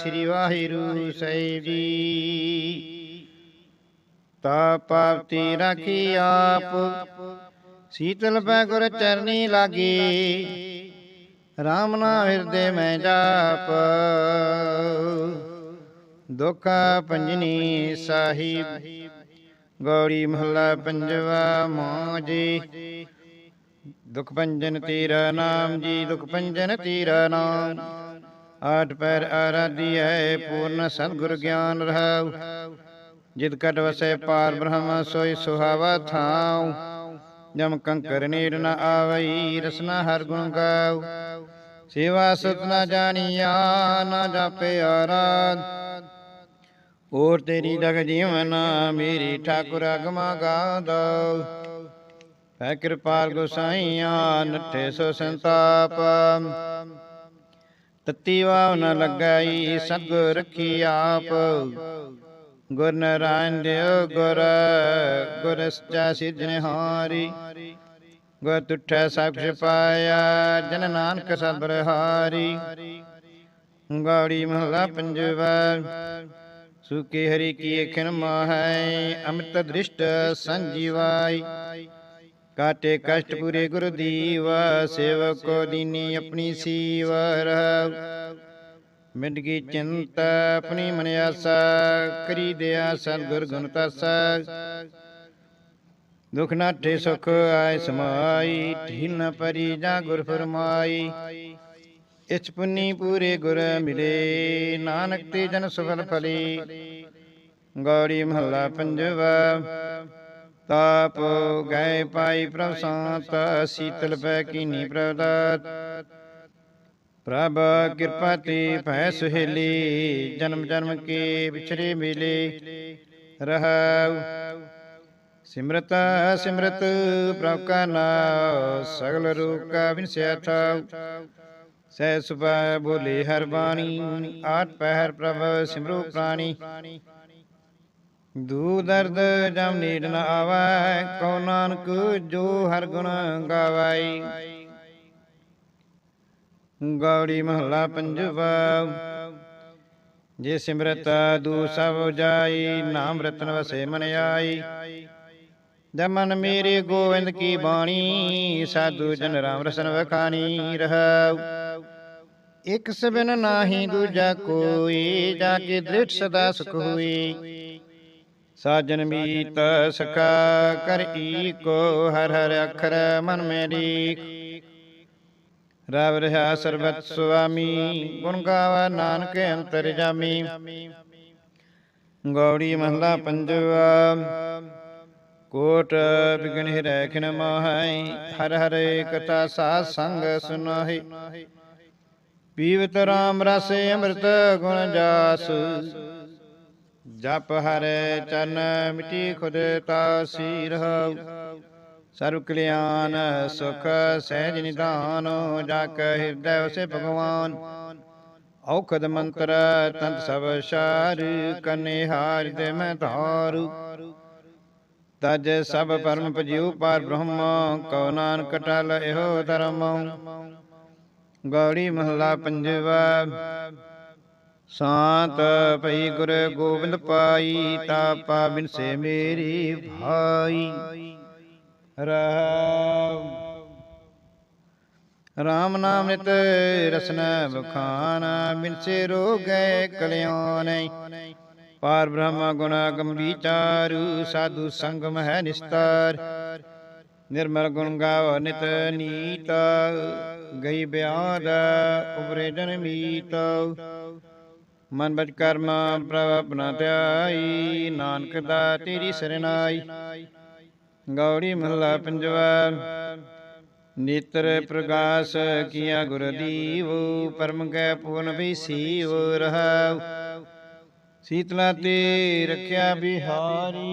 ਸ੍ਰੀ ਵਾਹਿਗੁਰੂ ਸਾਹਿਬ ਜੀ। ਤਾ ਪਾਪਤੀ ਰਾਖੀ ਆਪ। ਸੀਤਲ ਪੈ ਗੁਰ ਚਰਨੀ ਲਾਗੀ। RAM ਨਾਮ ਹਿਰਦੇ ਮੈਂ ਜਾਪ। ਦੁਖ ਪੰਜਨੀ ਸਾਹਿਬ। ਗੌੜੀ ਮਹੱਲਾ ਪੰਜਵਾ ਮੋਜੀ। ਦੁਖ ਪੰਜਨ ਤੇਰਾ ਨਾਮ ਜੀ। ਦੁਖ ਪੰਜਨ ਤੇਰਾ ਨਾਮ। ਆਠ ਪੈਰ ਆਰਾਧੀ ਹੈ ਪੂਰਨ ਸਤਿਗੁਰ ਗਿਆਨ ਰਹਾਉ। ਜਿਤ ਕਟ ਵਸੈ ਪਾਰ ਬ੍ਰਹਮ ਸੋਈ ਸੁਹਾਵਾ ਥਾਉ। ਜਮ ਕੰਕਰ ਨੀਰ ਨ ਆਵਈ, ਰਸਨਾ ਹਰ ਗੁਣ ਗਾਉ। ਸੇਵਾ ਸੁਤ ਨ ਜਾਣੀਆ, ਨ ਜਾਪੇ ਆਰਾਧ। ਔਰ ਤੇਰੀ ਲਗ ਜੀਵਨ, ਮੇਰੀ ਠਾਕੁਰ ਅਗਮਾ ਗਾਦੋ ਹੈ ਕਿਰਪਾਲ ਗੁਸਾਈਆਂ, ਨੱਠੇ ਸੋ ਸੰਤਾਪ। ਤਤੀ ਵਾਵ ਨ ਲਗਾਈ ਸਤਿਗੁਰ ਰਖੀ ਆਪ। ਗੁਰ ਨਾਰਾਇਣ ਦੇਵ ਗੁਰ ਗੁਰ ਸਚਾ ਸਿਰਜਣਹਾਰੀ ਗੁਰ ਤੁਠੈ ਸਭ ਪਾਇਆ, ਜਨ ਨਾਨਕ ਸਬਰ ਹਾਰੀ ਗਾੜੀ ਮਹਲਾ ਪੰਜਵਾ ਸੁਖੀ ਹਰੀ ਕੀ ਖਿਨ ਮਾਹੈ ਅਮਿਤ ਦ੍ਰਿਸ਼ਟ ਸੰਜੀਵਾਈ। ਕਾਟੇ ਕਸ਼ਟ ਪੂਰੇ ਗੁਰੂ ਦੀਵਾ, ਸੇਵਕ ਕੋ ਦੀਨੀ ਆਪਣੀ ਸੀਵਰ ਮਿਟ ਗਈ ਚਿੰਤ ਆਪਣੀ ਮਨ ਆਸਾ, ਕਰੀ ਦਿਆ ਸਤਿਗੁਰ ਗੁਣ ਤਾਸਾ। ਦੁਖ ਨਾਠੇ ਸੁਖ ਆਇ ਸਮਾਈ ਢੀਨ ਨ ਪਰੀ ਜਾ ਗੁਰ ਫਰਮਾਈ। ਇਸ ਪੁੰਨੀ ਪੂਰੇ ਗੁਰ ਮਿਲੇ, ਨਾਨਕ ਤੇ ਜਨ ਸਫਲ ਫਲੀ। ਗੌੜੀ ਮਹੱਲਾ ਪੰਜਵਾ ਤਾਪ ਗਏ ਪਾਈ ਪ੍ਰਭ ਸੰਤ ਸੀਤਲ ਪੈ ਕੀਨੀ ਪ੍ਰਦਾਤ। ਪ੍ਰਭ ਕਿਰਪਾ ਤੇ ਭੈ ਸੁਹੇਲੀ, ਜਨਮ ਜਨਮ ਕੇ ਵਿਛੜੇ ਮਿਲੇ। ਰਹਾਉ। ਸਿਮਰਤ ਸਿਮਰਤ, ਪ੍ਰਭ ਕਾ ਨਾਮ ਸਗਲ ਰੂਪ ਕਾ ਵਿਨਸਿਆ ਥਾਉ ਸਹਿ ਸੁਭਾ ਬੋਲੇ ਹਰ ਬਾਣੀ, ਆਠ ਪਹਿਰ ਪ੍ਰਭ ਸਿਮਰੂ ਪ੍ਰਾਣੀ। ਦੂ ਦਰਦ ਜਮ ਨੀੜ ਨ ਆਵੈ, ਕਉ ਨਾਨਕ ਜੋ ਹਰ ਗੁਣ ਗਾਵਾਈ। ਗੌੜੀ ਮਹਲਾ ਪੰਜਵਾ, ਜੇ ਸਿਮਰਤ ਦੂ ਸਭ ਜਾਈ ਨਾਮ ਰਤਨ ਵਸੇ ਮਨ ਆਈ। ਜਮਨ ਮੇਰੇ ਗੋਵਿੰਦ ਕੀ ਬਾਣੀ, ਸਾਧੂ ਜਨ ਰਾਮ ਰਸਨ ਵਖਾਣੀ ਰਹਾਉ ਇਕ ਸਬਨ ਨਾਹੀ ਦੂਜਾ ਕੋਈ, ਜਾ ਕੇ ਦ੍ਰਿੜ ਸਦਾ ਸੁਖ ਹੋਈ। ਸਾਜਨ ਮੀਤ ਸਕਾ ਕਰ ਈਕੋ ਹਰ ਹਰ ਅਖਰ ਮਨ ਮੇਰੀ। ਰਵ ਰਹਾ ਸਰਬਤ ਸੁਆਮੀ ਗੁਣ ਗਾਵਾ ਨਾਨਕ ਅੰਤਰ ਜਾਮੀ। ਗੌੜੀ ਮਹਲਾ ਪੰਜਵਾ ਕੋਟ ਬਿਗਨ ਹਿਰੈ ਖਿਨ ਮਾਹੈ ਹਰ ਹਰ ਕਥਾ ਸਾਧ ਸੰਗ ਸੁਨਾਹੀ। ਪੀਵਤ ਰਾਮ ਰਸ ਅੰਮ੍ਰਿਤ ਗੁਣ ਜਾਸ। ਜਪ ਹਰੇ ਚਰਨ ਮਿਟੀ ਖੁਦ ਤਾਸੀ ਰਹਾਉ ਸਰਬ ਕਲਿਆਣ, ਸੁਖ ਸਹਿਜ ਨਿਦਾਨ ਜਾ ਕੇ ਹਿਰਦੈ ਵਸੇ ਭਗਵਾਨ। ਔਖਦ ਮੰਤਰ, ਤੰਤ ਸਭ ਸ਼ਾਰ, ਕਨੇ ਹਾਰ ਦੇ ਮੈਂ ਧਾਰੂ। ਤਜ ਸਭ ਪਰਮ ਪਜਿਉ ਪਾਰ ਬ੍ਰਹਮ, ਕਉ ਨਾਨਕ ਟਲ ਇਹੋ ਧਰਮ। ਗੌੜੀ ਮਹਲਾ ਪੰਜਵਾ ਸਾਤ ਭਈ ਗੁਰ ਗੋਬਿੰਦ ਪਾਈ, ਤਾਪਾ ਬਿਨਸੇ ਮੇਰੀ ਭਾਈ। ਰਹਾਉ ਰਾਮ ਨਾਮ ਨਿਤ ਰਸਨ ਬਖਾਨ ਬਿਨਸੇ ਰੋਗੈ ਕਲਿਆਣੈ ਪਾਰ ਬ੍ਰਹਮ ਗੁਣ ਗੰਭੀਚਾਰੂ ਸਾਧੂ ਸੰਗਮ ਹੈ ਨਿਸਤਾਰ। ਨਿਰਮਲ ਗੁਣ ਗਾਵ ਨਿਤ ਨੀਤ, ਗਈ ਬਿਆਦ ਉਬਰੇ ਜਨ ਮੀਤ। ਮਨ ਬਚ ਕਰਮ ਪ੍ਰਭ ਆਪਣਾ ਧਿਆਈ, ਨਾਨਕ ਦਾ ਤੇਰੀ ਸਰਨਾਈ। ਗੌੜੀ ਮਹਲਾ ਪੰਜਵਾ, ਨੇਤਰ ਪ੍ਰਗਾਸ ਕੀਆ ਗੁਰਦੀਵ ਪਰਮ ਕੈ ਪੂਰਨ ਬੀਸੀਵ ਰਹਾਉ। ਸੀਤਲਾ ਤੇ ਰੱਖਿਆ ਬਿਹਾਰੀ,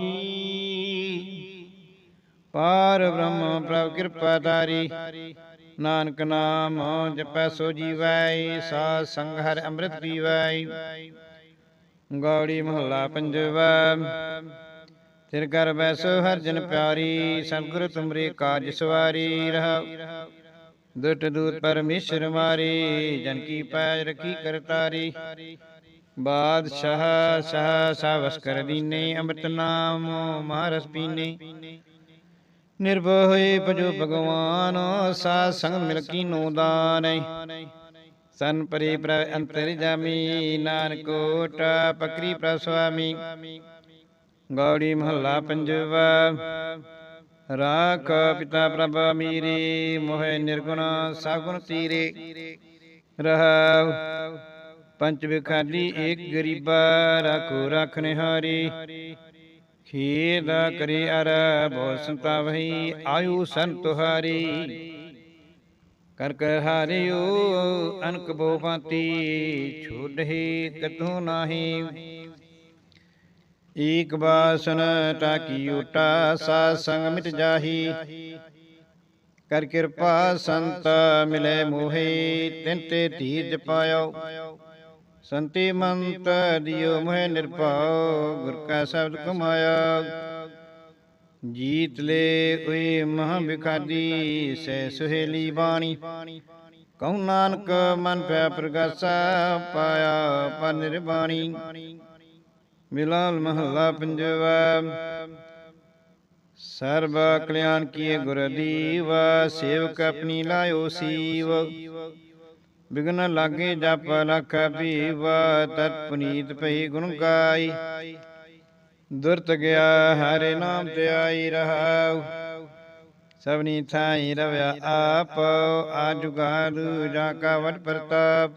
ਪਾਰ ਬ੍ਰਹਮ ਪ੍ਰਭ ਕਿਰਪਾ ਧਾਰੀ। ਨਾਨਕ ਨਾਮ ਜਪੈ ਸੋ ਜੀਵੈ ਸਾ ਸੰਗ ਹਰ ਅੰਮ੍ਰਿਤ ਪੀਵੈ। ਗੌੜੀ ਮਹੱਲਾ ਪੰਜਵਾ। ਤਿਰ ਕਰ ਬੈਸੋ ਹਰ ਜਨ ਪਿਆਰੀ, ਸਤਿਗੁਰ ਤੁਮਰੇ ਕਾਜ ਸਵਾਰੀ ਰਹਾ ਦੁਟ ਦੂਤ ਪਰਮੇਸ਼ਰ ਮਾਰੇ, ਜਨ ਕੀ ਪੈਜ ਰਖੀ ਕਰਤਾਰੀ। ਬਾਦਸ਼ਾਹ ਸਹ ਸਵਸ ਕਰ ਦੀਨੇ ਅੰਮ੍ਰਿਤ ਨਾਮ, ਮਹਾਰਸ ਪੀਨੇ। ਨਿਰਭਉ ਹੋਏ ਭਜੋ ਭਗਵਾਨ ਸਾਧ ਸੰਗ ਮਿਲ ਕੀਨੋ ਦਾਨੈ। ਸਨ ਪਰੀ ਪ੍ਰ ਅੰਤਰ ਜਾਮੀ, ਨਾਨਕ ਪਕਰੀ ਪ੍ਰ ਸੁਆਮੀ। ਗੌੜੀ ਮਹੱਲਾ ਪੰਜਵਾ, ਰਾਖ ਪਿਤਾ ਪ੍ਰਭ ਮੀਰੇ ਮੋਹਿ ਨਿਰਗੁਣ ਸਾਗੁਣ ਤੀਰੇ। ਰਹਾਉ ਪੰਚ ਵਿਖਾਲੀ ਏਕ ਗਰੀਬਾ, ਰਾਖੋ ਰਖਨੇ ਹਾਰੀ ਖੀਰ ਕਰੇ ਅਰ ਬੋ ਸੰਤਾ ਵਹੀ ਆਯੂ ਸੰਤ ਹਾਰੀ। ਕਰ ਕਰ ਹਾਰਿਓ ਅਨਕ ਬੋ ਪਾਤੀ ਛੋੜਹਿ ਕਤੂ ਨਾਹੀ। ਏਕ ਬਾਸਨ ਟਾਕੀ ਓਟਾ ਸਾ ਸੰਗ ਮਿਟ ਜਾਹੀ। ਕਰ ਕਿਰਪਾ ਸੰਤ ਮਿਲੇ ਮੋਹੇ, ਤਿਨ ਤੇ ਧੀਰਜ ਪਾਇਓ। ਸੰਤੀ ਮੰਤ ਦਿਓ ਮੋਹਿ ਨਿਰਭਉ, ਗੁਰ ਕਾ ਸ਼ਬਦ ਕਮਾਇਆ ਜੀਤ ਲੈ ਕੋਈ ਮਹਾ ਬਿਖਾਦੀ ਸੈ ਸੁਹੇਲੀ ਬਾਣੀ। ਕਉ ਨਾਨਕ ਮਨ ਪੈ ਪ੍ਰਗਾਸਾ, ਪਾਇਆ ਪਰ ਨਿਰਬਾਣੀ। ਮਿਲਾਲ ਮਹੱਲਾ ਪੰਜਵਾ। ਸਰਬ ਕਲਿਆਣ ਕੀਏ ਗੁਰ ਦੀਵ, ਸੇਵਕ ਆਪਣੀ ਲਾਇਓ ਸੀਵ। ਬਿਗਨ ਲਾਗੇ ਜਪ ਲਖ ਪੀਵ ਤਤ ਪੁਨੀਤ ਭਈ ਗੁਣ ਗਾਈ। ਦੁਰਤ ਗਿਆ ਹਰੇ ਨਾਮ ਤੇ ਆਈ ਰਹਾਉ। ਸਭਨੀ ਥਾਈ ਰਵਿਆ ਆਪ ਆਜੁਗਾਰੂ ਜਾ ਕਾ ਵਟ ਪ੍ਰਤਾਪ।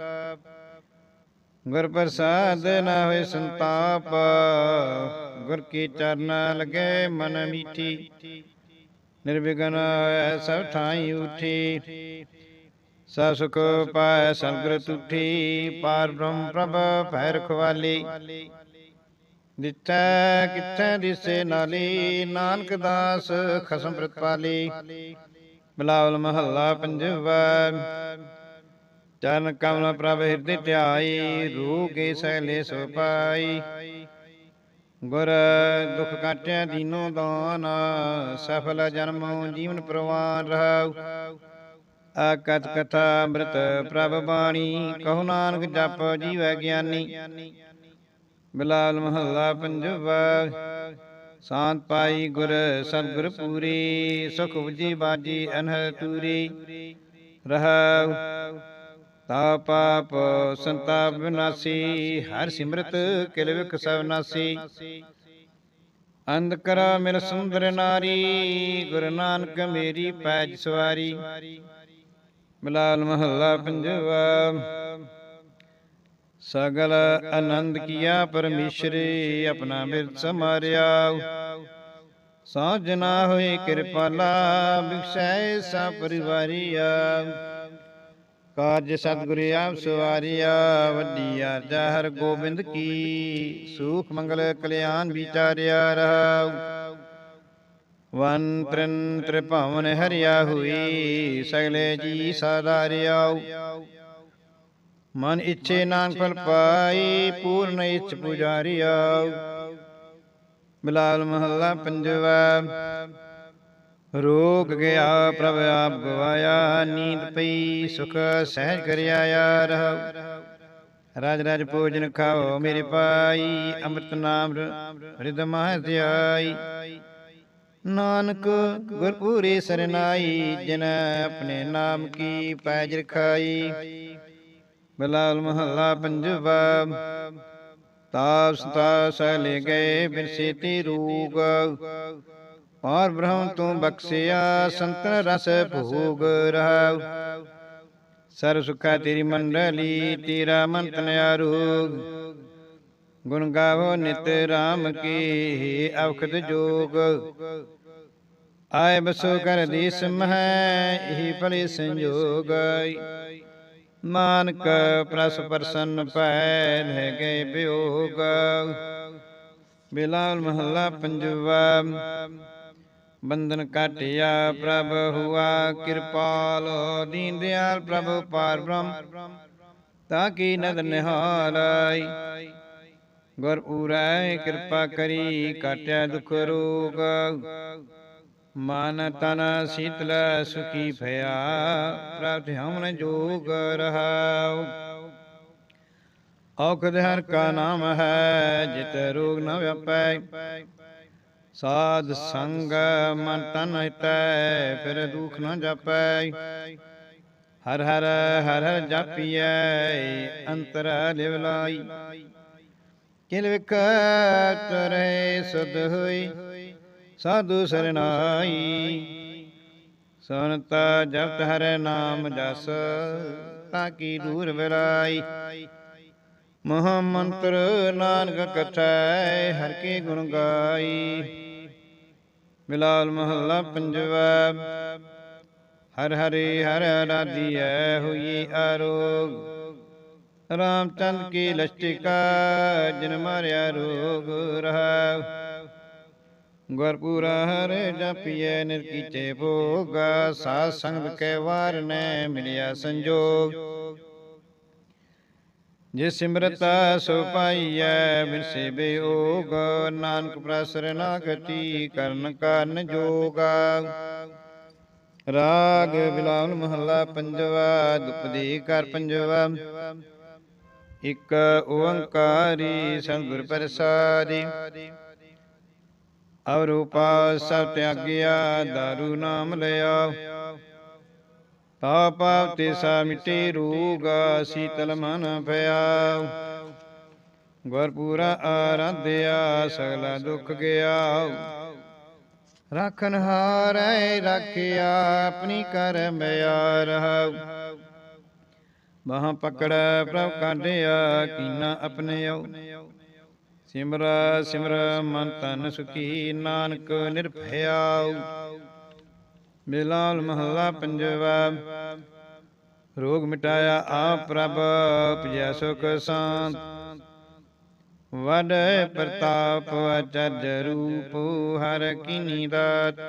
ਗੁਰ ਪ੍ਰਸਾਦ ਨਾ ਹੋਏ ਸੰਤਾਪ, ਗੁਰ ਕੀ ਚਰਨ ਲਗੇ ਮਨ ਮੀਠੀ। ਨਿਰਵਿਘਨ ਹੋਇ ਸਭ ਠਾਈ ਉਠੀ। ਸਾ ਸੁਖ ਪਾਇ ਸਤਿਗੁਰ ਤੁਠੀ ਪਾਰ ਬ੍ਰਹਮ ਪ੍ਰਭ ਭੈ ਰਖਵਾਲੀ ਦਿੱਤਾ ਕਿੱਥੈ ਦਿਸੇ ਨਾਲੀ, ਨਾਨਕ ਦਾਸ ਖਸਮ ਪ੍ਰਤਪਾਲੀ ਬਲਾਵਲ ਮਹੱਲਾ ਪੰਜਵਾ। ਚਰਨ ਕਮਲ ਪ੍ਰਭ ਹਿਰਦਿ ਧਿਆਈ ਰੂਗੇ ਸੈਲੇ ਸੋ ਪਾਈ। ਗੁਰ ਦੁਖ ਕਾਟਿਆ ਦੀਨੋ ਦਾਨ, ਸਫਲ ਜਨਮ ਜੀਵਨ ਪ੍ਰਵਾਨ ਰਹਾਉ। ਆਕਤ ਕਥਾ ਅੰਮ੍ਰਿਤ ਪ੍ਰਭ ਬਾਣੀ, ਕਹੋ ਨਾਨਕ ਜਪ ਜੀਵੈ ਗਿਆਨੀ। ਬਿਲਾਲ ਮਹੱਲਾ ਪੰਜਵਾ, ਸ਼ਾਂਤ ਪਾਈ ਗੁਰ ਸਤਿਗੁਰ ਪੂਰੀ ਸੁਖ ਉਜੀ ਬਾਜੀ ਅਨਹਦ ਤੂਰੀ। ਰਹਾਉ ਤਾ ਪਾਪ ਸੰਤਾਪ ਵਿਨਾਸੀ, ਹਰ ਸਿਮਰਤ ਕਿਲ ਵਿਖ ਸਭ ਨਾਸੀ। ਅੰਧ ਕਰਾ ਮਿਲ ਸੁੰਦਰ ਨਾਰੀ, ਗੁਰੂ ਨਾਨਕ ਮੇਰੀ ਪੈਜ ਸਵਾਰੀ। ਬਿਲਾਲ ਮਹੱਲਾ ਪੰਜਵਾ। ਸਗਲ ਆਨੰਦ ਕੀਆ ਪਰਮੇਸ਼ਰੇ, ਆਪਣਾ ਬਿਰਤ ਸਮਾਰਿਆ ਸਾਜਨਾ ਹੋਏ ਕਿਰਪਾਲਾ ਬਿਖਸੈ ਸਾ ਪਰਿਵਾਰੀਆ ਕਾਜ ਸਤਿਗੁਰੂ ਆਪ ਸਵਾਰਿਆ ਵੱਡੀ ਆਰਜਾ ਹਰ ਗੋਬਿੰਦ ਕੀ। ਸੁਖ ਮੰਗਲ ਕਲਿਆਣ ਵਿਚਾਰਿਆ ਰਹਾਉ ਵਨ ਤ੍ਰਿਨ ਤ੍ਰਿਭਵਨ ਹਰਿਆ ਹੋਈ ਸਗਲੇ ਜੀ ਸਾਧਾਰਿਆਉ ਮਨ ਇੱਛੇ ਨਾਨਕ ਫਲ ਪਾਈ, ਪੂਰਨ ਇੱਛ ਪੁਜਾਰੀਆਉ ਬਿਲਾਲ ਮਹੱਲਾ ਪੰਜਵਾ। ਰੋਗ ਗਿਆ ਪ੍ਰਭ ਆਪ ਗਵਾਇਆ, ਨੀਂਦ ਪਈ, ਸੁਖ ਸਹਿਜ ਕਰਿਆ ਆ ਰਹੁ ਰਾਜ ਰਾਜ ਭੋਜਨ ਖਾਓ ਮੇਰੇ ਪਾਈ ਅੰਮ੍ਰਿਤ ਨਾਮ ਹਿਰਦ ਮਹਿ ਧਿਆਈ। ਨਾਨਕ ਗੁਰਪੂਰੇ ਸਰਨਾਈ, ਜਿਨ ਆਪਣੇ ਨਾਮ ਕੀ ਪੈਜ ਰਖਾਈ। ਬਲਾਲ ਮਹੱਲਾ ਪੰਜਵਾ ਤਾਪ ਸਤਾ ਸਹਿ ਗਏ ਬਿਰਸੇ ਤੇ ਰੂਗ ਪਾਰ ਬ੍ਰਹਮ ਤੂੰ ਬਖਸ਼ਿਆ, ਸੰਤਨ ਰਸ ਭੋਗ ਰਹਾਉ। ਸਰ ਸੁਖਾ ਤੇਰੀ ਮੰਡਲੀ, ਤੇਰਾ ਮਨ ਤਨ ਆਰੋਗ। ਗੁਣ ਗਾਵੋ ਨਿਤ ਰਾਮ ਕੀ, ਔਖਦ ਜੋਗ। ਆਏ ਬਸੋ ਕਰ ਦੇਸ ਮਹਿ ਇਹੀ ਭਲੇ ਸੰਜੋਗ। ਮਾਨਕ ਪ੍ਰਸ ਪ੍ਰਸੰਨ ਪੈ ਰਹਿ ਗਏ ਬਿਯੋਗ ਬਿਲਾਲ ਮਹੱਲਾ ਪੰਜਵਾ, ਬੰਧਨ ਕਾਟਿਆ ਪ੍ਰਭ ਹੁਆ, ਕਿਰਪਾਲ ਦੀਨ ਦਿਆਲ ਪ੍ਰਭ ਪਾਰ ਬ੍ਰਹਮ, ਤਾਂ ਕੀ ਨਦ ਨਿਹਾਲਾਈ। ਗੁਰ ਪੂਰੈ ਕਿਰਪਾ ਕਰੀ ਕਾਟਿਆ ਦੁਖ ਰੋਗ। ਮਨ ਤਨ ਸੀਤਲ ਸੁਖੀ ਭਇਆ ਪ੍ਰਭ ਹਮਨ ਜੋਗ ਰਹਾਉ ਔਖਦ ਹਰ ਕਾ ਨਾਮ ਹੈ ਜਿਤ ਰੋਗ ਨ ਵਿਆਪੈ। ਸਾਧ ਸੰਗ ਮਨ ਤਨ ਹਿਤੈ ਫਿਰ ਦੁਖ ਨ ਜਾਪੈ। ਹਰ ਹਰ ਹਰ ਹਰ ਜਾਪੀਐ ਅੰਤਰ ਲਿਵ ਲਾਈ ਕਿਲ ਵਿਕਟ ਰਹੇ ਸੁਧ ਹੋਈ, ਸਾਧੂ ਸਰਨਾਈ। ਸੁਨਤਾ ਜਪਤ ਹਰ ਨਾਮ ਜਸ ਤਾਂ ਕੀ ਦੂਰ ਬਿਰਾਈ ਮਹਾ ਮੰਤਰ ਨਾਨਕ ਕਥੈ, ਹਰ ਕੇ ਗੁਣ ਗਾਈ। ਬਿਲਾਲ ਮਹੱਲਾ ਪੰਜਵਾ, ਹਰ ਹਰੇ ਹਰ ਰਾਧੀਐ, ਹੋਈ ਆਰੋਗ। ਰਾਮਚੰਦ ਕੀ ਲਸ਼ਟਿਕਾ ਜਿਨ ਮਾਰਿਆ ਰੋਗ ਰਹਾ ਗੁਰਪੂਰਾ ਹਰੇ ਜਪੀਐ ਨਿਰਕੀਚੇ ਭੋਗਾ। ਸਾਧ ਸੰਗ ਕੇ ਵਾਰ ਨੇ ਮਿਲਿਆ ਸੰਜੋਗ। ਜੇ ਸਿਮਰਤਾ ਸੋ ਪਾਈਐ ਬਿਰਸੇ ਬਿਯੋਗ ਨਾਨਕ ਪ੍ਰਸਰ ਨਾ ਗਤੀ ਕਰਨ ਕਾਰਨ ਜੋਗਾ। ਰਾਗ ਬਿਲਾਵਲ ਮਹੱਲਾ ਪੰਜਵਾ ਦੁਪਦੀ ਕਰ ਪੰਜਵਾ। ਇਕ ਓੰਕਾਰੀ ਸਤਿਗੁਰ ਪ੍ਰਸਾਦੀ। ਅਵਰੂਪਾ ਸਭ ਤਿਆਗਿਆ, ਦਾਰੂ ਨਾਮ ਲਿਆ। ਤਾਪ ਤੇ ਸਾ ਮਿਟੇ ਰੋਗ, ਸੀਤਲ ਮਨ ਭਇਆ। ਗੁਰਪੂਰਾ ਆਰਾਧਿਆ, ਸਗਲਾ ਦੁੱਖ ਗਿਆ। ਰਾਖਨ ਹਾਰੈ, ਰਾਖਿਆ, ਆਪਣੀ ਕਰ ਮਿਆ ਰਹਾ ਬਾਹਾਂ ਪਕੜ ਪ੍ਰਭ ਕਾਢਿਆ, ਕੀਨਾ ਆਪਣਿਓ ਸਿਮਰ ਸਿਮਰ ਮਨ ਤਨ ਸੁਖੀ, ਨਾਨਕ ਨਿਰਭਇਆ ਮਿਲਾਲ ਮਹੱਲਾ ਪੰਜਵਾ, ਰੋਗ ਮਿਟਾਇਆ ਆਪ ਪ੍ਰਭ, ਉਪਜੈ ਸੁਖ ਸ਼ਾਂਤ। ਵਡ ਪ੍ਰਤਾਪ ਅਚਰਜ ਰੂਪ, ਹਰ ਕਿਨੀ ਦਾਤ।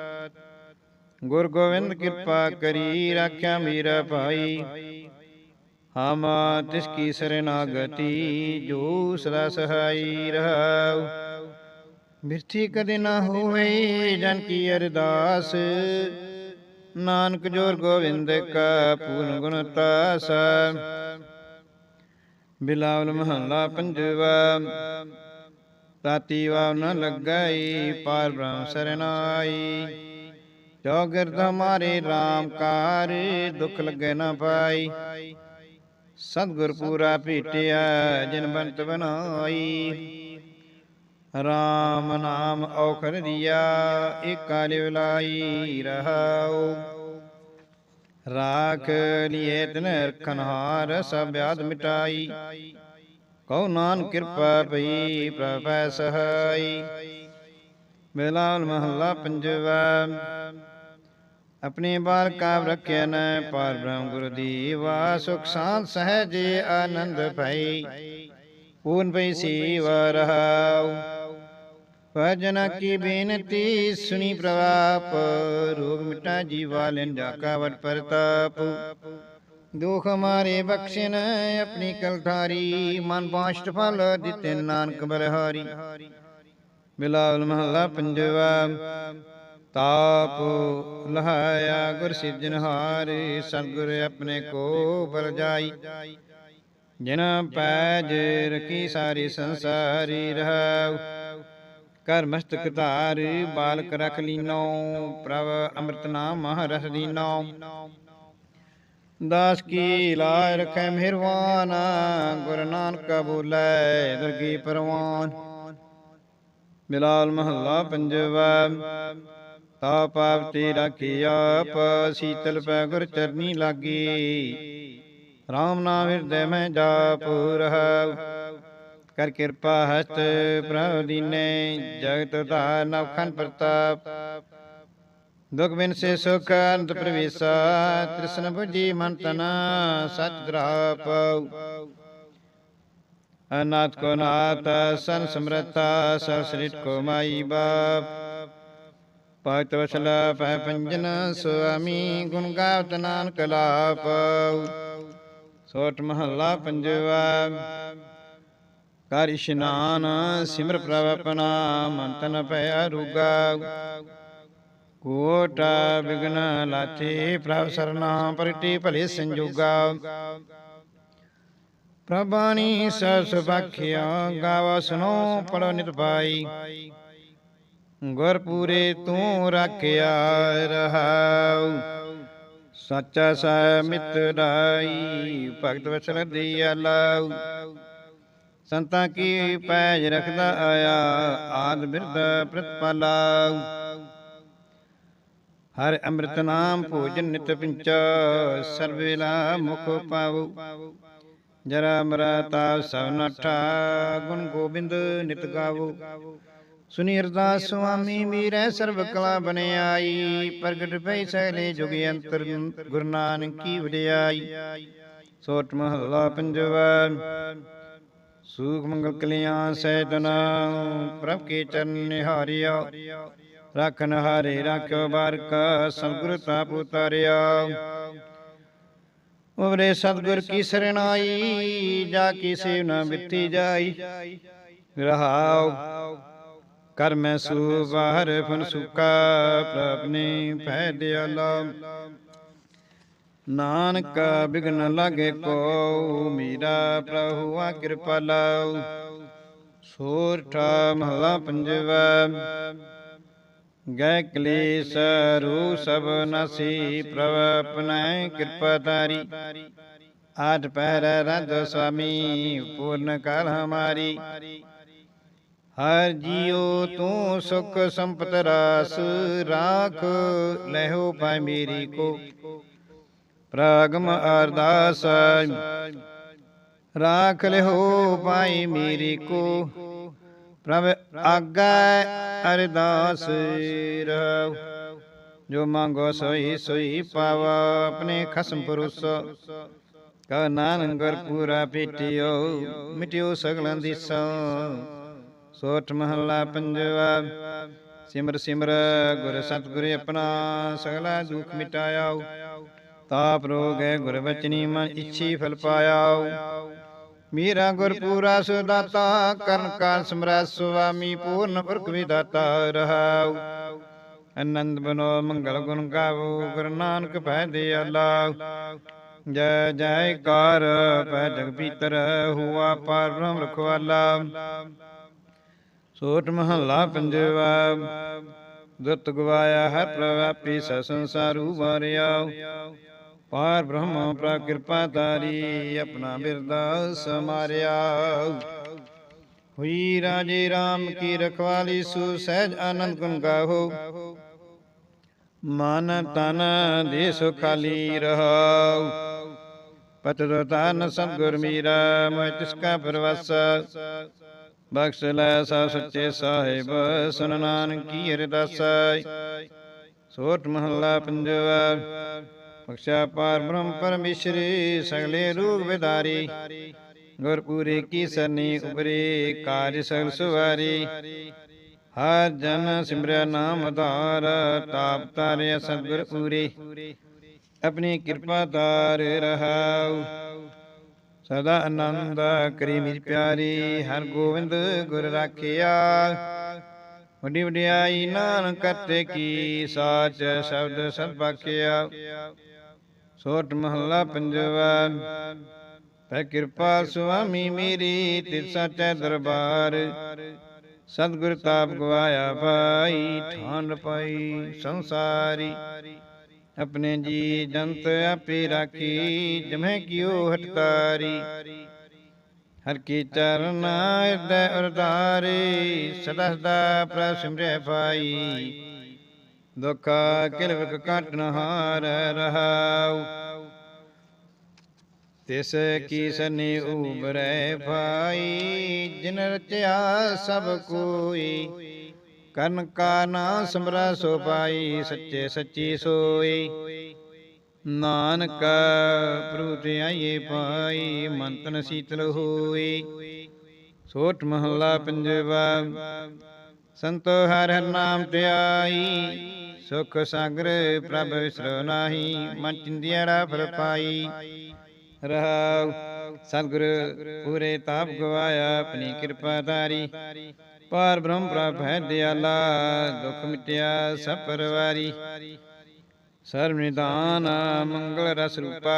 ਗੁਰ ਗੋਬਿੰਦ ਕਿਰਪਾ ਕਰੀ, ਰਾਖਿਆ ਮੇਰਾ ਭਾਈ। ਹਮ ਤਿਸ ਕੀ ਸਰਨਾਗਤੀ ਜੋ ਸਦਾ ਸਹਾਈ ਰਹਾਉ। ਮਿਰਥੀ ਕਦੇ ਨਾ ਹੋਵੇ ਜਨ ਕੀ ਅਰਦਾਸ। ਨਾਨਕ ਜੋਰ ਗੋਬਿੰਦ ਕਾ ਪੂਰਨ ਗੁਣ ਤਾਸ ਬਿਲਾਵਲ ਮਹੱਲਾ ਪੰਜਵਾ ਤਾਤੀ ਵਾਵ ਨ ਲੱਗਾਈ, ਪਾਰ ਬ੍ਰਹਮ ਸਰਨਾਈ। ਜੋ ਗਿਰਦ ਹਮਾਰੇ RAM ਕਾਰ, ਦੁਖ ਲੱਗੇ ਨਾ ਪਾਈ। ਸਤਿਗੁਰ ਪੂਰਾ ਭੇਟਿਆ, ਜਿਨ ਬੰਤ ਬਨਾਈ RAM ਨਾਮ ਔਖਰ ਦਿਆ, ਏਕਾ ਲਿਵਲਾਈ ਰਹਾਉ। ਰਾਖ ਲਿਏ ਤਨ ਰਖਨਹਾਰ ਸਭ ਬਿਆਦ ਮਿਟਾਈ। ਕਉ ਨਾਨ ਕਿਰਪਾ ਪਈ, ਪ੍ਰਭੈ ਸਹਾਈ। ਬਿਲਾਲ ਮਹੱਲਾ ਪੰਜਵਾ ਆਪਣੇ ਬਾਲ ਕਾਵ ਰਖਿਆ ਨ, ਪਾਰ ਬ੍ਰਹਮ ਗੁਰੂ ਦੀਵਾ ਸੁਖ ਸਾਧ ਸਹਿਜ ਆਨੰਦ ਭਈ ਪੂਰਨ ਪਈ ਸੀਵਾ ਰਹਾਉ। ਭਜਨ ਕੀ ਬੇਨਤੀ, ਸੁਣੀ ਪ੍ਰਵਾਪ ਰੋਗ ਮਿਟਾ ਜੀਵਾ ਲੈਨ ਜਾ ਕਾ ਵਟ ਪ੍ਰਤਾਪ। ਦੁਖ ਮਾਰੇ ਬਖਸ਼ਿਨ ਆਪਣੀ ਕਲਥਾਰੀ ਮਨ ਬਾਸ਼ਟ ਫਲ ਦਿੱਤੇ ਨਾਨਕ ਬਲਹਾਰੀ। ਬਿਲਾਵਲ ਮਹੱਲਾ ਪੰਜਵਾ। ਤਾਪ ਲਹਾਇਆ, ਗੁਰ ਸਿਰਜਨਹਾਰ ਸਤਿਗੁਰ ਆਪਣੇ ਕੋ ਬਲ ਜਾਈ। ਜਿਨ ਪੈਜ ਰਕੀ ਸਾਰੀ ਸੰਸਾਰੀ ਰਹਾਉ। ਕਰ ਮਸਤਕ ਧਾਰ, ਬਾਲਕ ਰਖ ਲੀਨੋ, ਪ੍ਰਭ ਅੰਮ੍ਰਿਤ ਨਾਮ ਰਸ ਦੀਨੋ। ਦਾਸ ਕੀ ਲਾਇ ਰਖੈ ਮਿਹਰਵਾਨ ਗੁਰੂ ਨਾਨਕ ਬੋਲੇ ਦਰਗੀ ਪਰਵਾਨ। ਮਿਲਾਲ ਮਹੱਲਾ ਪੰਜਵਾ। ਤਾ ਪਾਵਤੀ ਰਾਖੀ ਆਪ, ਸੀਤਲ ਪੈ ਗੁਰ ਚਰਨੀ ਲਾਗੀ। RAM ਨਾਮ ਹਿਰਦੈ ਮੈਂ ਜਾਪ ਰਹਾ। ਕਰ ਕਿਰਪਾ ਹਸਤ ਪ੍ਰਭ ਦੀਨੇ, ਜਗਤ ਧਾਰ ਨਵਖਨ ਪ੍ਰਤਾਪ। ਦੁਖ ਬਿਨ ਸੇ ਸੁਖ ਅੰਤ ਪ੍ਰਵੇਸਾ, ਤ੍ਰਿਸ਼ਨ 부ਜੀ ਮਨ ਤਨ ਸਚ ਦਰਾਪ। ਅਨਾਥ ਕੋ ਨਾਥ, ਸਨ ਸਮਰਤਾ ਸਭ ਸ੍ਰਿਟ ਕੋ ਮਾਈ ਬਾਪ। ਭਗਤ ਵਸਲਾ ਪੈ ਪੰਜਨ ਸੁਆਮੀ ਗੁਣ ਗਾਵਤ ਨਾਨਕ ਲਾਪ ਸੋਟ ਮਹੱਲਾ ਪੰਜਵਾ। ਕਰ ਇਸ਼ਨਾਨ ਸਿਮਰ ਪ੍ਰਭ ਆਪਣਾ, ਮਨ ਤਨ ਭੈ ਅਰੁਗਾ। ਕੋਟ ਬਿਗਨ ਲਾਥੇ ਪ੍ਰਭ ਸਰਨਾ, ਪਰਟੀ ਭਲੇ ਸੰਜੋਗਾ। ਪ੍ਰਭਾਣੀ ਸਸ ਬਖਿਆ ਗਾਵਾ ਸੁਨੋ ਪੜੋ ਨਿਤ ਪਾਈ ਤੂੰ ਰੱਖਿਆ ਰਹਾਉ। ਸੱਚਾ ਸਾ ਮਿਤਰਾਈ ਭਗਤ ਵਸਲ ਦੀਆ ਲਾਉ ਸੰਤਾਂ ਕੀ ਪੈਜ ਰਖਦਾ ਆਇਆ, ਆਦ ਬਿਰਦ ਪ੍ਰਤਪਾਲਾਉ। ਹਰ ਅੰਮ੍ਰਿਤ ਨਾਮ ਭੋਜਨ ਨਿਤ ਪਿੰਚ ਸਰਬ ਵੇਲਾ ਮੁਖ ਪਾਉ। ਜਰਾ ਮਰਾ ਤਾਪ ਸਭ ਨਠਾ, ਗੁਣ ਗੋਬਿੰਦ ਨਿਤ ਗਾਵੋ। ਸੁਨੀ ਅਰਦਾਸ ਸੁਆਮੀ ਮੀਰੈ ਸਰਬ ਕਲਾ ਬਨਿਆਈ ਪ੍ਰਗਟ ਪਈ ਸਗਲੇ ਜੁਗ ਅੰਤਰ ਗੁਰੂ ਨਾਨਕ ਕੀ ਵਡਿਆਈ। ਸੋਟ ਮਹੱਲਾ ਪੰਜਵਾ। ਸੂਖ ਮੰਗਲ ਕਲਿਆਣ ਸੈਦਨਾ ਪ੍ਰਭ ਕੇ ਚਰਨ ਨਿਹਾਰਿਆ। ਰੱਖਨ ਹਾਰੇ ਰਾਖਿਓ ਬਾਰਕ ਸਤਿਗੁਰ ਤਾਪ ਉਤਾਰਿਆ। ਉਵਰੇ ਸਤਿਗੁਰ ਕੀ ਸਰਣਾਈ ਜਾ ਕੀ ਸੇਵਨਾ ਬਿੱਤੀ ਜਾਈ। ਰਹਾਉ। ਕਰ ਮੈਂ ਸੂ ਬਾਹਰ ਫਨ ਸੁਕਾ ਪ੍ਰਭ ਨੇ ਭੈ ਦਿਆਲਾ। ਨਾਨਕ ਬਿਗਨ ਲਾਗੇ ਕੋ ਮੀਰਾ ਪ੍ਰਭੂ ਆ ਕਿਰਪਾ ਲਾਉ ਸੋਰਠਾ ਮਹਲਾ ਪੰਜਵਾ। ਗੈ ਕਲੇਸ਼ ਰੂ ਸਭ ਨਸੀ, ਪ੍ਰਭ ਆਪਣੈ ਕਿਰਪਾ ਤਾਰੀ ਆਠ ਪਹਿਰ ਰਦ ਸੁਆਮੀ ਪੂਰਨ ਕਾਲ ਹਮਾਰੀ। ਹਰ ਜੀਉ ਤੂੰ ਸੁਖ ਸੰਪਤ ਰਾਸ, ਰਾਖ ਲਹਿਓ ਪਾਇ ਮੇਰੀ ਕੋ। ਪ੍ਰਾਗਮ ਅਰਦਾਸ, ਰਾਖ ਲਿਓ ਪਾਈ ਮੇਰੀ ਕੋ। ਪ੍ਰਭ ਆਗੈ ਅਰਦਾਸ ਰਹੁ। ਜੋ ਮੰਗੋ ਸੋਈ ਸੋਈ ਪਾਵਾ, ਆਪਣੇ ਖਸਮ ਪਰੁਸ। ਕਾ ਨਾਨਕ ਗੁਰ ਪੂਰਾ ਪੀਟਿਓ, ਮਿਟਿਓ ਸਗਲਾਂ ਦਿਸਾਂ ਸੋਠ ਮਹੱਲਾ ਪੰਜਵਾ। ਸਿਮਰ ਸਿਮਰ ਗੁਰ ਸਤਿਗੁਰ ਆਪਣਾ, ਸਗਲਾ ਦੁਖ ਮਿਟਾਇਓ ਤਾਪ ਰੋਗੈ ਗੁਰ ਬਚਨੀ ਮਨ ਇੱਛੀ ਫਲ ਪਾਇਓ ਮੀਰਾ ਗੁਰ ਪੂਰਾ ਸੁਦਾਤਾ, ਕਰਨ ਕਾਲ ਸਮਰੈ ਸੁਆਮੀ, ਪੂਰਨ ਪੁਰਖ ਵਿਦਾਤਾ ਰਹਾਉ ਅਨੰਦ ਬਨੋ, ਮੰਗਲ ਗੁਣ ਗਾਵੋ, ਗੁਰੂ ਨਾਨਕ ਭੈ ਦੇ ਅੱਲਾ ਜੈ ਜੈਕਾਰ ਭੈ ਜਗ ਪੀਤਰ ਹੁਆ ਪਰ ਰਖਵਾਲਾ। ਸੋਟ ਮਹੱਲਾ ਪੰਜਵਾ ਦੁੱਤ ਗਵਾਇਆ ਹਰ ਪ੍ਰਵਾਪੀ ਸ ਸੰਸਾਰੂ ਵਾਰਿਆ। ਪਾਰ ਬ੍ਰਹਮ ਪ੍ਰਾ ਕਿਰਪਾ ਤਾਰੀ ਆਪਣਾ ਬਿਰਦਾ ਸਮਾਰਿਆ। ਹੋਈ ਰਾਜੇ RAM ਕੀ ਰਖਵਾਲੀ ਸੂ ਸਹਿਜ ਆਨੰਦ ਗੁਣ ਗਾਹੋ। ਮਨ ਤਨ ਦੇ ਸੁਖਾਲੀ ਰਹਾਉ ਪਤਿ ਤਨ ਸਤਿਗੁਰ ਮੀਰਾ ਮੈਂ ਤਿਸ ਕਾ ਪਰਵਾਸਾ। ਬਖਸ਼ ਲੈ ਸਾ ਸੱਚੇ ਸਾਹਿਬ, ਸੁਨ ਨਾਨਕੀ ਕੀ ਅਰਦਾਸਾ ਮਹੱਲਾ ਪੰਜਵਾ ਬਖਸ਼ਾ ਪਾਰ ਬ੍ਰਹਮ ਪਰਮੇਸ਼ਰੀ, ਸਗਲੇ ਰੂਪ ਵਿਦਾਰੀ। ਗੁਰ ਪੂਰੇ ਕੀ ਸਰਨੀ ਉਬਰੇ ਕਾਜ ਸਗਲ ਸੁਵਾਰੀ। ਹਰ ਜਨ ਸਿਮਰਿਆ ਨਾਮ ਧਾਰ ਤਾਪ ਤਾਰਿਆ ਸਤਿਗੁਰ ਪੂਰੇ। ਆਪਣੀ ਕਿਰਪਾ ਧਾਰ ਰਹਾਉ। ਸਦਾ ਆਨੰਦ ਕਰੀ ਮੇਰੀ ਪਿਆਰੀ, ਹਰ ਗੋਬਿੰਦ ਗੁਰ ਰਾਖਿਆ। ਵੱਡੀ ਵਡਿਆਈ ਨਾਨਕ ਕਰਤੇ ਕੀ ਸਾਚ ਸ਼ਬਦ ਸਤ ਬਾਕਿਆ ਸੋਟ ਮਹੱਲਾ ਪੰਜਵਾ, ਤੈ ਕਿਰਪਾ ਸੁਆਮੀ ਮੇਰੀ ਤਿਸ ਸਚੈ ਦਰਬਾਰ। ਸਤਿਗੁਰ ਤਾਪ ਗਵਾਇਆ ਪਾਈ ਠਾਨ ਪਾਈ ਸੰਸਾਰੀ। ਆਪਣੇ ਜੀ ਜੰਤ ਆਪੇ ਰਾਖੀ ਜਮੈ ਕਿਉ ਹਟਕਾਰੀ। ਹਰ ਕੀ ਚਰਨ ਹਿਰਦੈ ਉਰਦਾਰੇ, ਸਦਾ ਸਦਾ ਪ੍ਰਭ ਸਿਮਰੈ ਪਾਈ। ਦੁਖ ਕਿਲਵਕ ਕਾਟਨ ਹਾਰ ਰਹਾਉ। ਤਿਸ ਕੀ ਸਨੀ ਉਬਰੈ ਭਾਈ, ਜਿਨ ਰਚਿਆ ਸਭ ਕੋਈ। ਕਰਨ ਕਾ ਨਾ ਸਮਰਾ ਸੋ ਪਾਈ, ਸੱਚੇ ਸੱਚੀ ਸੋਈ। ਨਾਨਕ ਪ੍ਰਭੂ ਤੇ ਆਈਏ ਪਾਈ ਮਨ ਤਨ ਸੀਤਲ ਹੋਈ। ਸੋਠ ਮਹੱਲਾ ਪੰਜਵਾ, ਸੰਤੋ ਹਰ ਹਰ ਨਾਮ ਧਿਆਈ ਸੁਖ ਸਾਗਰ ਪ੍ਰਭ ਵਿਸਰੋ ਨਾਹੀ, ਮਨ ਚਿੰਦਿਆੜਾ ਫਲ ਪਾਈ। ਰਹਾਉ, ਸਤਿਗੁਰ, ਪੂਰੇ ਤਾਪ ਗਵਾਇਆ, ਆਪਣੀ ਕਿਰਪਾ ਧਾਰੀ। ਪਾਰ ਬ੍ਰਹਮ ਪ੍ਰਭ ਹੈ ਦਿਆਲਾ, ਦੁਖ ਮਿਟਿਆ ਸਭ ਪਰਵਾਰੀ ਸਰਬ ਨਿਦਾਨ ਮੰਗਲ ਰਸ ਰੂਪਾ,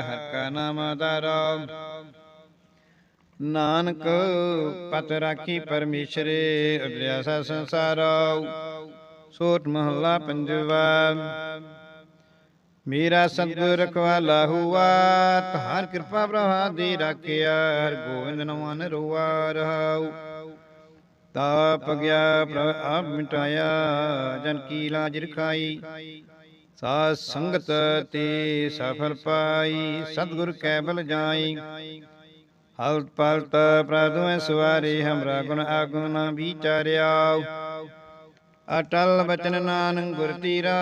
ਹਰ ਕਾ ਨਾਮ ਆਧਾਰਾ ਨਾਨਕ ਪਤ ਰਾਖੀ ਪਰਮੇਸ਼ਰੇ ਉਦਰਿਆਸਾ ਸੰਸਾਰੋ ਸੋਟ ਮਹੱਲਾ ਪੰਜਵਾ, ਮੇਰਾ ਸਤਿਗੁਰ ਰਖਵਾਲਾ ਹੁਆ, ਤਹਾਰ ਕਿਰਪਾ ਪ੍ਰਭਾ ਦੇ ਰਾਖਿਆ, ਹਰ ਗੋਬਿੰਦ ਨਮਨ ਰੋਆ ਰਹਾਉ। ਤਾਪ ਗਿਆ ਪ੍ਰਭ ਮਿਟਾਇਆ, ਜਨ ਕੀ ਲਾਜ ਰਖਾਈ। ਸਾਧ ਸੰਗਤ ਤੇ ਸਫਲ ਪਾਈ, ਸਤਿਗੁਰ ਕੈ ਬਲ ਜਾਈ ਹਲਤ ਪਲਤ ਪ੍ਰਦੁਮੈ ਸਵਾਰੇ ਹਮਰਾ ਗੁਣ ਆਗੁਣ ਨਾ ਵਿਚਾਰਿਆ। ਅਟਲ ਬਚਨ ਨਾਨਕ ਗੁਰ ਤੀਰਾ,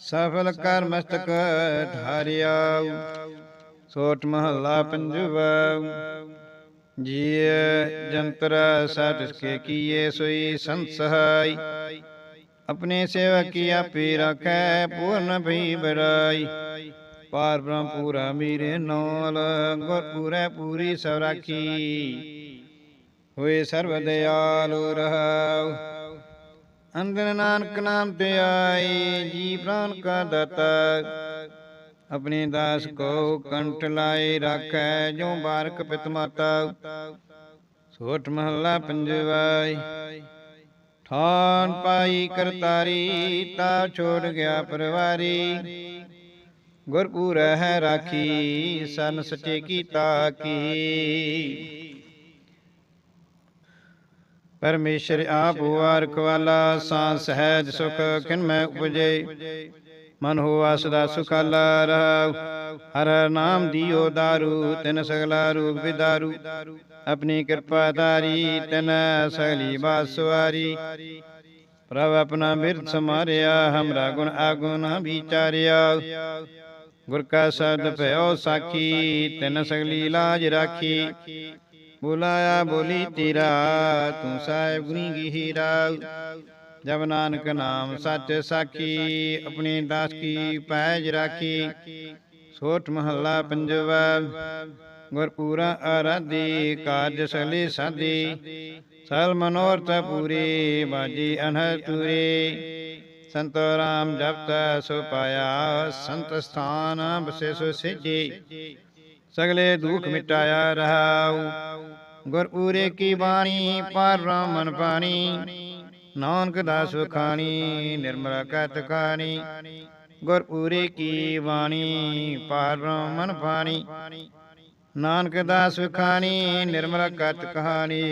ਸਫਲ ਕਰ ਮਸਤਕ ਧਾਰਿਆ ਸੋਟ ਮਹੱਲਾ ਪੰਜਵਾ। ਜੀਅ ਜੰਤਰ ਸਟ ਕੇ ਕੀਏ ਸੋਈ ਸੰਤ ਸਹਾਈ ਆਪਣੇ ਸੇਵਕ ਕੀ ਆਪੇ ਰਖੈ ਪੂਰਨ ਭਈ ਬੜਾਈ ਪਾਰ ਬ੍ਰਹਮ ਪੂਰਾ ਮੀਰੇ ਨੌਲ ਗੁਰ ਪੂਰੈ ਪੂਰੀ ਸਭ ਰਾਖੀ। ਹੋਏ ਸਰਬ ਦਿਆਲੁ ਰਹਾਉ। ਅੰਦਰ ਨਾਨਕ ਨਾਮ ਤੇ ਆਈ, ਜੀ ਪ੍ਰਾਨ ਕਾ ਦਾਤਾ। ਆਪਣੇ ਦਾਸ ਕੋ ਕੰਠ ਲਾਏ ਰਾਖੈ ਜੋ ਬਾਰਕ ਪਿਤ ਮਾਤਾ। ਸੋਠ ਮਹੱਲਾ ਪੰਜਵਾਈ। ਠਾਨ ਪਾਈ ਕਰਤਾਰੀ, ਤਾ ਛੋੜ ਗਿਆ ਪਰਵਾਰੀ। ਗੁਰਪੂਰ ਹੈ ਰਾਖੀ, ਸਨ ਸਚੇ ਕੀਤਾ ਕੀ। ਪਰਮੇਸ਼ਰ ਆਪ ਹੁਆ ਰਖਵਾਲਾ ਸਾਂ ਸਹਿਜ ਸੁਖ ਕਿਨ ਮੈਂ ਉਪਜੇ। ਮਨ ਹੋਆ ਸਦਾ ਸੁਖਾਲਾ ਰਹਾਉ। ਹਰ ਹਰ ਨਾਮ ਦਿਓ ਦਾਰੂ ਤਿਨ ਸਗਲਾ ਰੂਪ ਵਿਦਾਰੂ। ਆਪਣੀ ਕਿਰਪਾ ਧਾਰੀ ਤਿਨ ਸਗਲੀ ਬਾਤ ਸਵਾਰੀ। ਪ੍ਰਭ ਆਪਣਾ ਬਿਰਧ ਸਮਾਰਿਆ ਹਮਰਾ ਗੁਣ ਆਗੁਣ ਵਿਚਾਰਿਆ। ਗੁਰ ਕਾ ਸਬਦ ਭਇਓ ਸਾਖੀ ਤਿਨ ਸਗਲੀ ਲਾਜ ਰਾਖੀ। ਬੁਲਾਇਆ ਬੋਲੀ ਤੇਰਾ ਤੂੰ ਸਾਹਿਬ ਗੁਣੀ ਗਹੀਰਾ। ਜਬ ਨਾਨਕ ਨਾਮ ਸੱਚ ਸਾਖੀ, ਆਪਣੀ ਦਾਸ ਕੀ ਪੈਜ ਰਾਖੀ। ਸੋਠ ਮਹੱਲਾ ਪੰਜਵਾ, ਗੁਰਪੂਰਾ ਆਰਾਧੀ, ਕਾਰਜ ਸਗਲੇ ਸਾਧੀ। ਸਲ ਮਨੋਰਥ ਪੂਰੀ, ਬਾਜੀ ਅਨਹਦ ਤੂਰੇ। ਸੰਤ ਰਾਮ ਜਪਤ ਸੋ ਪਾਇਆ, ਸੰਤ ਸਥਾਨ ਬਸੇ ਸੋ ਸਿਜੀ ਸਗਲੇ ਦੁਖ ਮਿਟਾਇਆ ਰਹਾਉ, ਗੁਰਪੂਰੇ ਕੀ ਬਾਣੀ, ਪਰ ਮਨ ਪਾਣੀ ਨਾਨਕ ਦਾਸ ਖਾਣੀ ਨਿਰਮਲ ਕਤ ਖਾਣੀ ਗੁਰਪੂਰੇ ਕੀ ਬਾਣੀ ਪਰ ਮਨ ਪਾਣੀ ਨਾਨਕ ਦਾਸ ਖਾਣੀ ਨਿਰਮਲ ਕਤ ਕਹਾਣੀ।